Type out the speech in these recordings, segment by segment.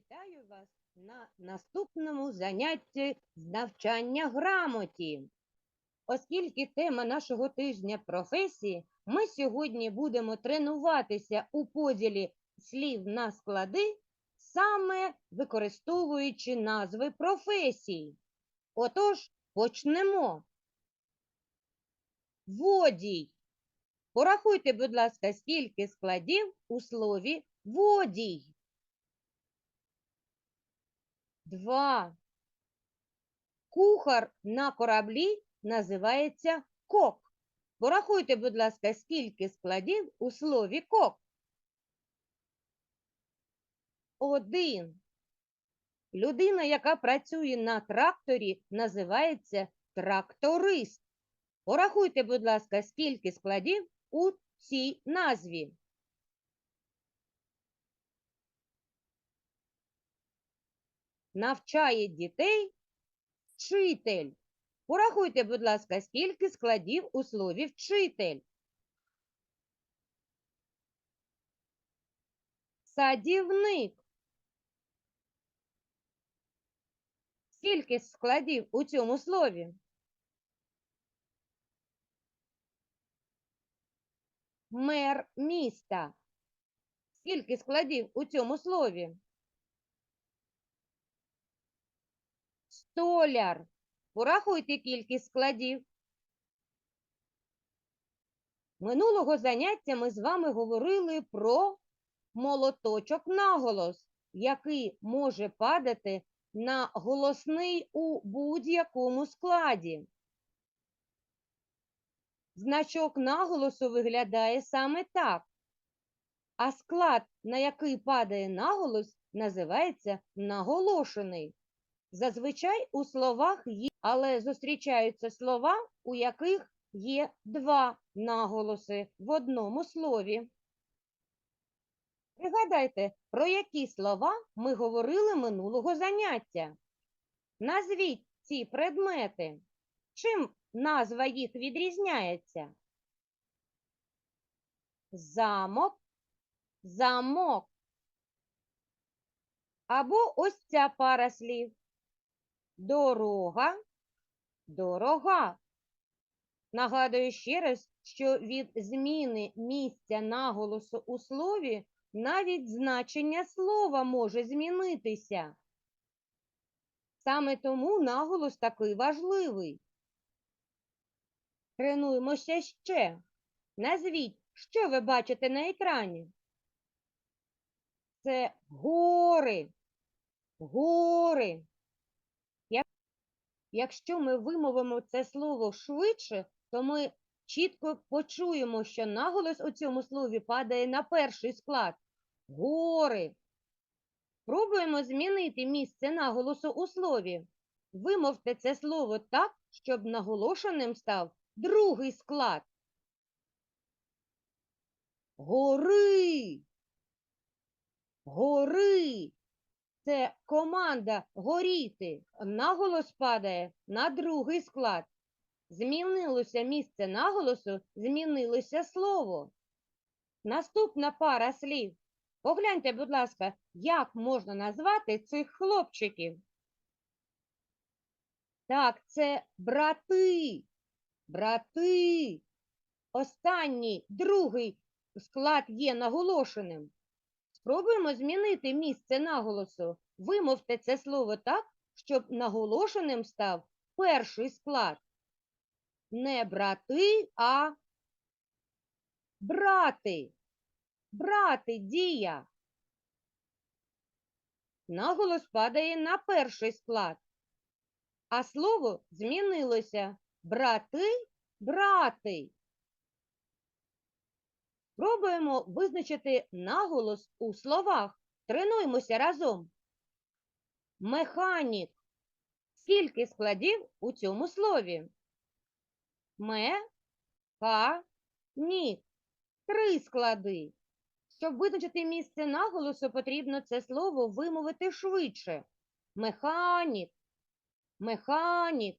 Вітаю вас на наступному занятті з навчання грамоті. Оскільки тема нашого тижня професії, ми сьогодні будемо тренуватися у поділі слів на склади, саме використовуючи назви професій. Отож, почнемо. Водій. Порахуйте, будь ласка, скільки складів у слові водій. Два. Кухар на кораблі називається кок. Порахуйте, будь ласка, скільки складів у слові кок. Один. Людина, яка працює на тракторі, називається тракторист. Порахуйте, будь ласка, скільки складів у цій назві. Навчає дітей вчитель. Порахуйте, будь ласка, скільки складів у слові вчитель. Садівник. Скільки складів у цьому слові? Мер міста. Скільки складів у цьому слові? Столяр. Порахуйте кількість складів. Минулого заняття ми з вами говорили про молоточок наголос, який може падати на голосний у будь-якому складі. Значок наголосу виглядає саме так. А склад, на який падає наголос, називається наголошений. Зазвичай у словах є, але зустрічаються слова, у яких є два наголоси в одному слові. Пригадайте, про які слова ми говорили минулого заняття. Назвіть ці предмети. Чим назва їх відрізняється? Замок, замок. Або ось ця пара слів. Дорога, дорога. Нагадую ще раз, що від зміни місця наголосу у слові навіть значення слова може змінитися. Саме тому наголос такий важливий. Тренуємося ще. Назвіть, що ви бачите на екрані. Це гори. Гори. Якщо ми вимовимо це слово швидше, то ми чітко почуємо, що наголос у цьому слові падає на перший склад гори. Пробуємо змінити місце наголосу у слові. Вимовте це слово так, щоб наголошеним став другий склад. Гори. Гори. Це команда горіти. Наголос падає на другий склад. Змінилося місце наголосу, змінилося слово. Наступна пара слів. Погляньте, будь ласка, як можна назвати цих хлопчиків? Так, це брати. Брати. Останній, другий склад є наголошеним. Спробуємо змінити місце наголосу. Вимовте це слово так, щоб наголошеним став перший склад. Не брати, а брати. Брати дія. Наголос падає на перший склад. А слово змінилося. Брати, брати. Пробуємо визначити наголос у словах. Тренуємося разом. Механік. Скільки складів у цьому слові? Ме, ха, ні. Три склади. Щоб визначити місце наголосу, потрібно це слово вимовити швидше. Механік. Механік.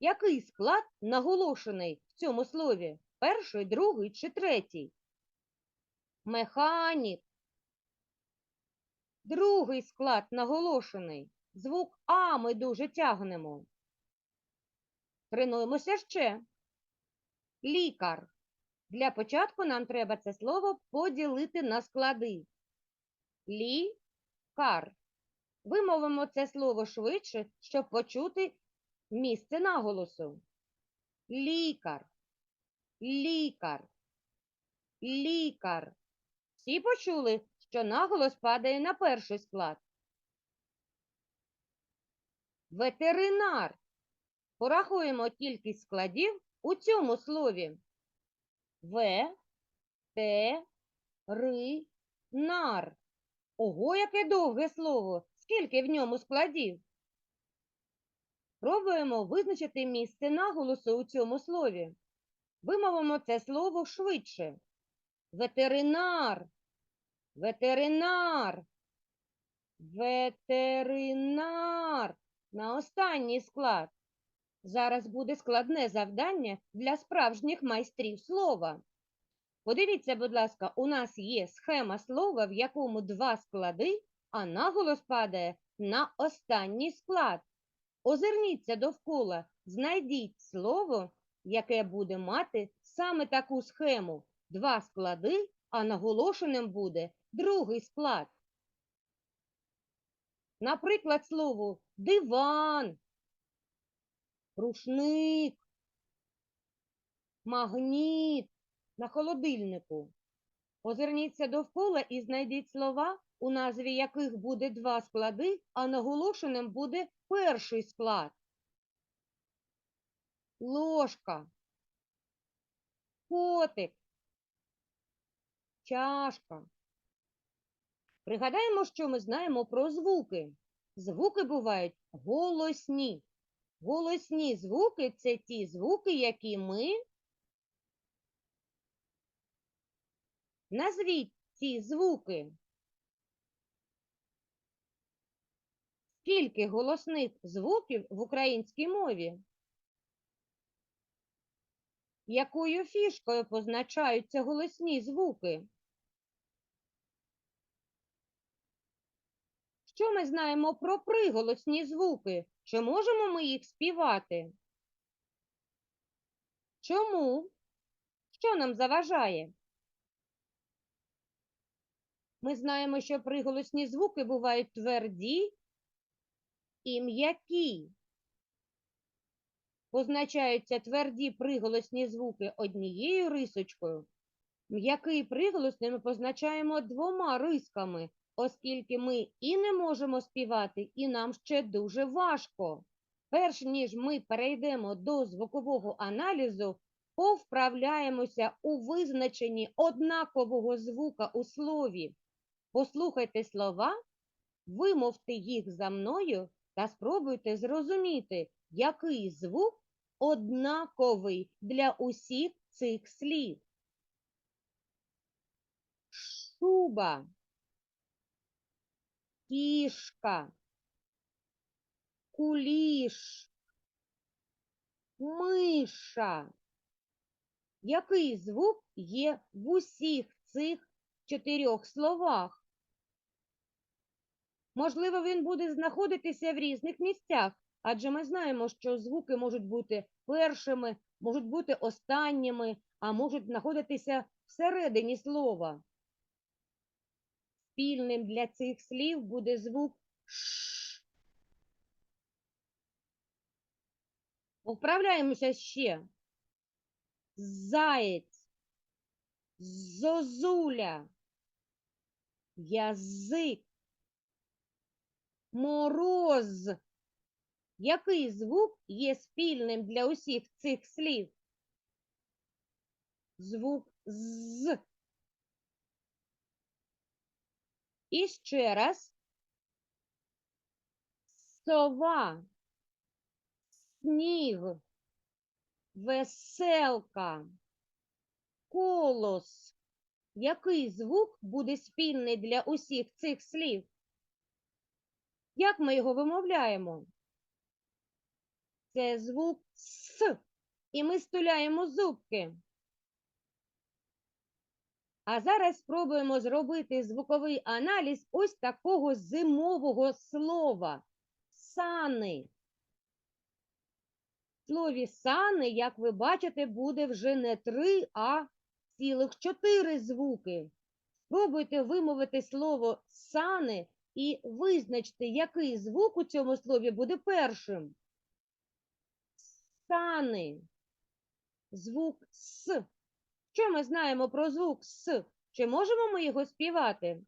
Який склад наголошений в цьому слові? Перший, другий чи третій? Механік. Другий склад наголошений. Звук А ми дуже тягнемо. Тренуємося ще. Лікар. Для початку нам треба це слово поділити на склади. Лікар. Вимовимо це слово швидше, щоб почути місце наголосу. Лікар. Лікар. Лікар. Всі почули, що наголос падає на перший склад. Ветеринар. Порахуємо кількість складів у цьому слові. В, Т, Ри, Нар. Ого, яке довге слово! Скільки в ньому складів? Пробуємо визначити місце наголосу у цьому слові. Вимовимо це слово швидше. Ветеринар. Ветеринар. Ветеринар. На останній склад. Зараз буде складне завдання для справжніх майстрів слова. Подивіться, будь ласка, у нас є схема слова, в якому два склади, а наголос падає на останній склад. Озирніться довкола, знайдіть слово, яке буде мати саме таку схему. Два склади, а наголошеним буде другий склад. Наприклад, слово диван, рушник, магніт на холодильнику. Озирніться довкола і знайдіть слова, у назві яких буде два склади, а наголошеним буде перший склад. Ложка, котик, чашка. Пригадаємо, що ми знаємо про звуки. Звуки бувають голосні. Голосні звуки це ті звуки, які ми Назвіть ці звуки. Скільки голосних звуків в українській мові? Якою фішкою позначаються голосні звуки? Що ми знаємо про приголосні звуки? Чи можемо ми їх співати? Чому? Що нам заважає? Ми знаємо, що приголосні звуки бувають тверді і м'які. Позначаються тверді приголосні звуки однією рисочкою. М'який приголосний ми позначаємо двома рисками, оскільки ми і не можемо співати, і нам ще дуже важко. Перш ніж ми перейдемо до звукового аналізу, повправляємося у визначенні однакового звука у слові. Послухайте слова, вимовте їх за мною та спробуйте зрозуміти, який звук однаковий для усіх цих слів. Шуба, кішка, куліш, миша. Який звук є в усіх цих чотирьох словах? Можливо, він буде знаходитися в різних місцях, адже ми знаємо, що звуки можуть бути першими, можуть бути останніми, а можуть знаходитися всередині слова. Спільним для цих слів буде звук Ш. Вправляємося ще. Заєць, зозуля, язик, мороз. Який звук є спільним для усіх цих слів? Звук з. І ще раз. Сова, сніг, веселка, колос. Який звук буде спільний для усіх цих слів? Як ми його вимовляємо? Це звук С. І ми стуляємо зубки. А зараз спробуємо зробити звуковий аналіз ось такого зимового слова сани. В слові сани, як ви бачите, буде вже не три, а цілих чотири звуки. Спробуйте вимовити слово сани і визначте, який звук у цьому слові буде першим. Сани. Звук С. Що ми знаємо про звук С? Чи можемо ми його співати?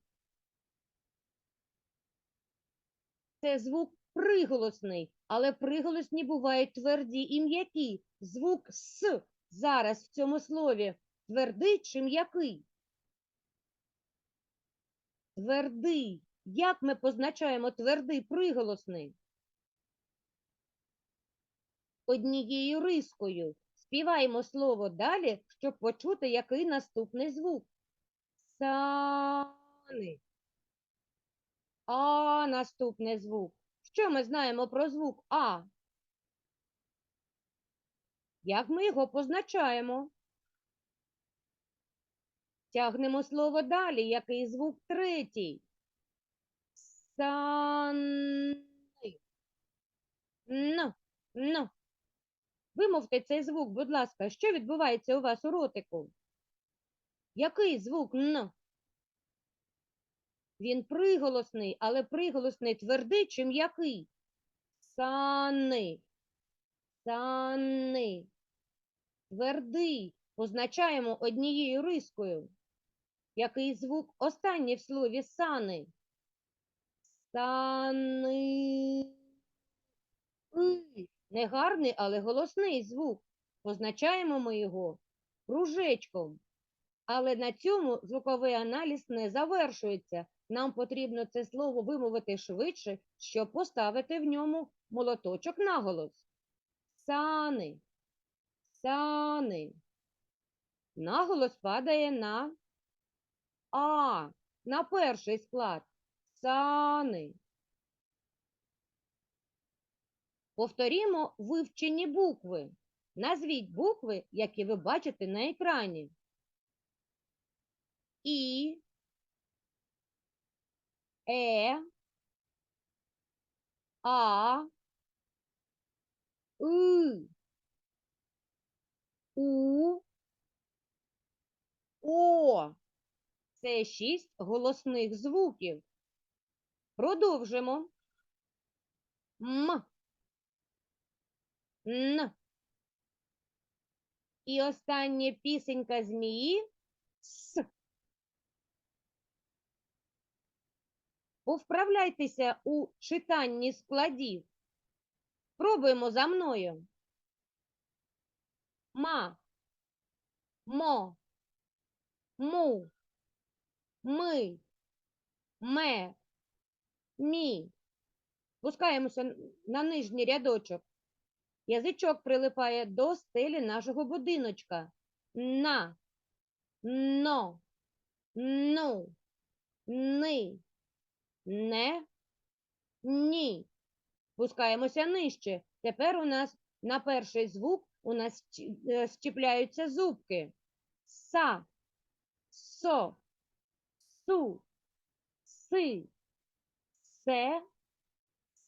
Це звук приголосний, але приголосні бувають тверді і м'які. Звук С зараз в цьому слові твердий чи м'який? Твердий. Як ми позначаємо твердий приголосний? Однією рискою. Співаємо слово далі, щоб почути, який наступний звук. Сани. А наступний звук. Що ми знаємо про звук А? Як ми його позначаємо? Тягнемо слово далі. Який звук третій? Сани. Н. Н. Вимовте цей звук, будь ласка, що відбувається у вас у ротику? Який звук Н? Він приголосний, але приголосний твердий чи м'який? Сани. Сани. Твердий. Позначаємо однією рискою. Який звук останній в слові сани? Сани. И. Не гарний, але голосний звук. Позначаємо ми його кружечком. Але на цьому звуковий аналіз не завершується. Нам потрібно це слово вимовити швидше, щоб поставити в ньому молоточок наголос. Сани. Сани. Наголос падає на А, на перший склад. Сани. Повторімо вивчені букви. Назвіть букви, які ви бачите на екрані. І, Е, А, И, У, О. Це шість голосних звуків. Продовжимо. М. Н. І остання пісенька змії С. Повправляйтеся у читанні складів. Пробуємо за мною. Ма, мо, му, ми, ме, мі. Спускаємося на нижній рядочок. Язичок прилипає до стелі нашого будиночка. На, но, ну, ни, не, ні. Спускаємося нижче. Тепер у нас на перший звук у нас е, щіпляються зубки. Са, со, су, си, се,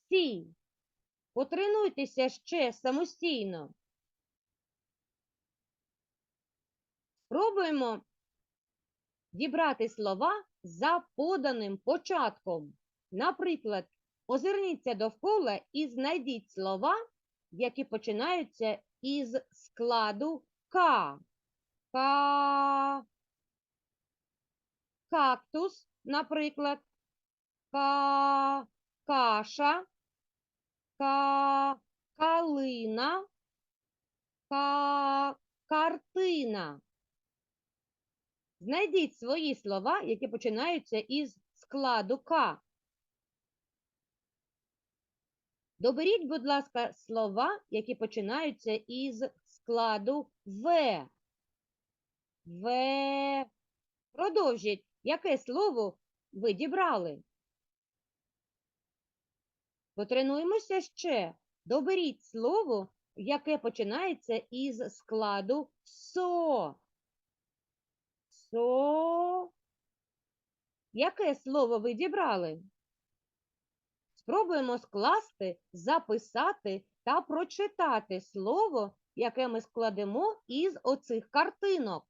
сі. Потренуйтеся ще самостійно. Спробуємо дібрати слова за поданим початком. Наприклад, озирніться довкола і знайдіть слова, які починаються із складу К. Ка. Кактус, наприклад. Ка. Каша. Ка. Калина. Ка. Картина. Знайдіть свої слова, які починаються із складу К. Доберіть, будь ласка, слова, які починаються із складу В. В. Продовжіть. Яке слово ви дібрали? Потренуємося ще. Доберіть слово, яке починається із складу СО. Со. Яке слово ви дібрали? Спробуємо скласти, записати та прочитати слово, яке ми складемо із оцих картинок.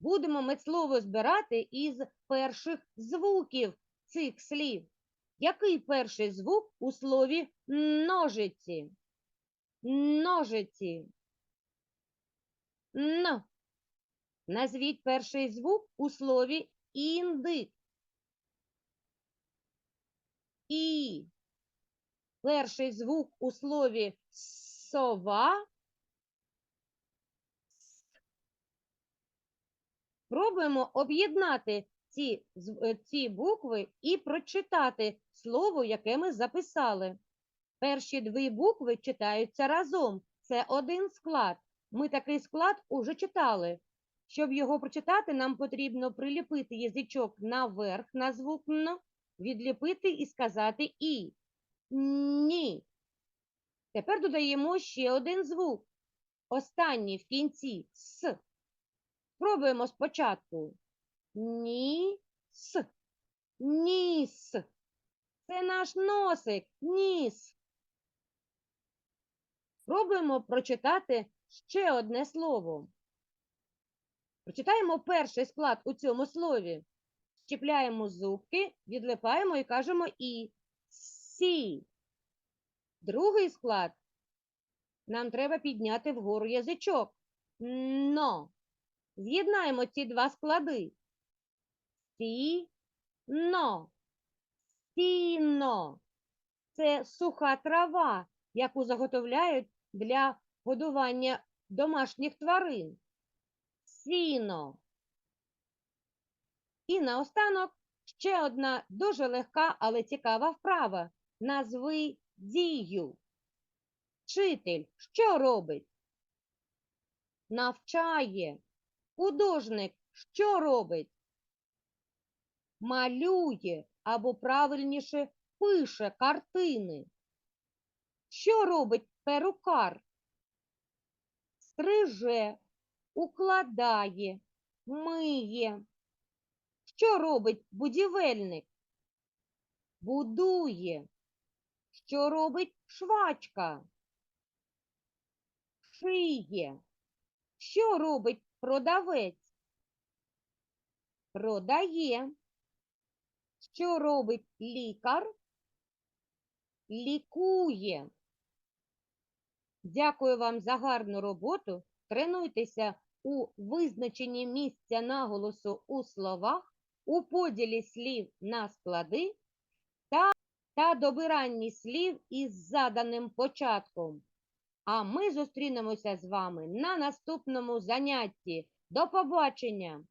Будемо медслово збирати із перших звуків цих слів. Який перший звук у слові ножиці? Ножиці. Н. Назвіть перший звук у слові індик. І. Перший звук у слові сова. Пробуємо об'єднати ці, е, ці букви і прочитати слово, яке ми записали. Перші дві букви читаються разом. Це один склад. Ми такий склад уже читали. Щоб його прочитати, нам потрібно приліпити язичок наверх на звук Н, відліпити і сказати І. Ні. Тепер додаємо ще один звук. Останній в кінці С. Спробуємо спочатку. Ні, с. Ніс. Це наш носик. Ніс. Спробуємо прочитати ще одне слово. Прочитаємо перший склад у цьому слові. Щепляємо зубки, відлипаємо і кажемо і. Сі. Другий склад. Нам треба підняти вгору язичок. Но. З'єднаємо ці два склади. Сі, но. Сіно. Це суха трава, яку заготовляють для годування домашніх тварин. Сіно. І наостанок ще одна дуже легка, але цікава вправа. Назви дію. Вчитель що робить? Навчає. Художник що робить? Малює або правильніше пише картини. Що робить перукар? Стриже, укладає, миє. Що робить будівельник? Будує. Що робить швачка? Шиє. Що робить продавець? Продає. Що робить лікар? Лікує. Дякую вам за гарну роботу. Тренуйтеся у визначенні місця наголосу у словах, у поділі слів на склади та, та добиранні слів із заданим початком. А ми зустрінемося з вами на наступному занятті. До побачення!